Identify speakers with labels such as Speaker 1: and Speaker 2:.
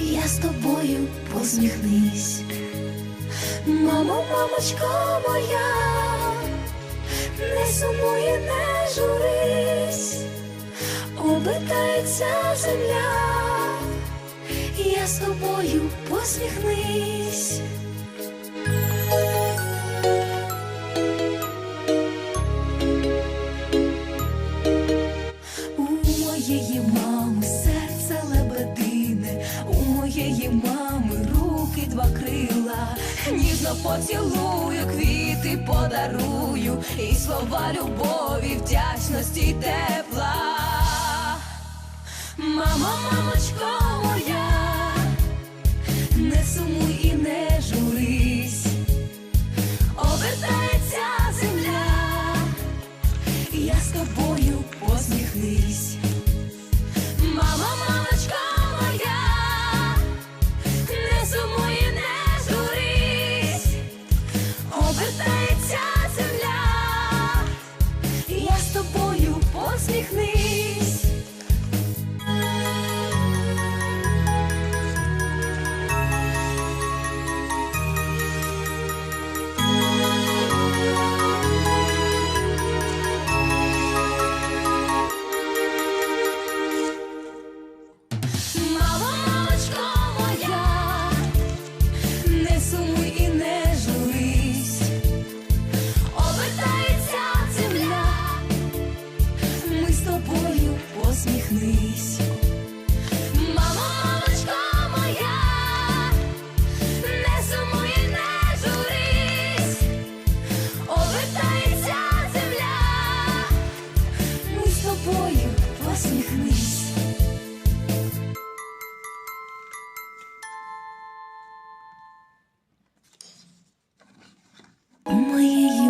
Speaker 1: я з тобою посміхнись. Мамо, мамочко моя, не сумує, не журись, обитається земля, я з тобою посміхнись. Моєї мами руки два крила, ніжно поцілую, квіти подарую, і слова любові, вдячності тепла. Мамо, мамочко моя, не сумуй